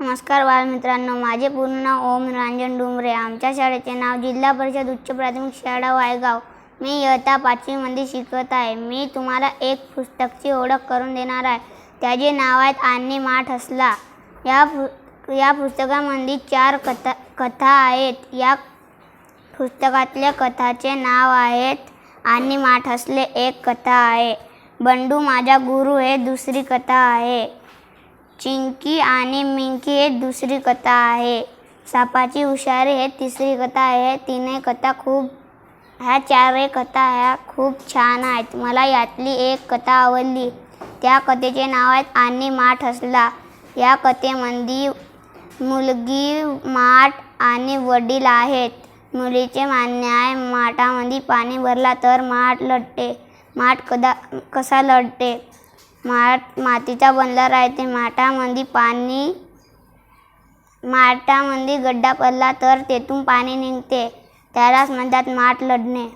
नमस्कार बालमित्रांनो माझे पूर्ण नाव ओम रांजन डुमरे आमच्या शाळेचे नाव जिल्हा परिषद उच्च प्राथमिक शाळा वायगाव. मी इयत्ता पाचवीमध्ये शिकत आहे. मी तुम्हाला एक पुस्तकची ओळख करून देणार आहे. त्याचे नाव आहे आणि माठ असला. या पु या पुस्तकामध्ये चार कथा कथा आहेत. या पुस्तकातल्या कथाचे नाव आहेत आणि माठ असले एक कथा आहे. बंडू माझा गुरु हे दुसरी कथा आहे. चिंकी आणि मिंकी हे दुसरी कथा आहे. सापाची हुशारी हे तिसरी कथा आहे. तिने कथा खूप ह्या चारही कथा ह्या खूप छान आहेत. मला यातली एक कथा आवडली. त्या कथेचे नाव आहे आणि माठ हसला या कथेमध्ये मुलगी माठ आणि वडील आहेत. मुलीचे मान्य आहे माठामध्ये पाणी भरला तर माठ लढते. माठ कदा कसा लढते? माठ मातीचा बनला राहते. माठामध्ये पाणी माठामध्ये गड्डा पडला तर तेथून पाणी निघते. त्यालाच म्हणतात माठ लढणे.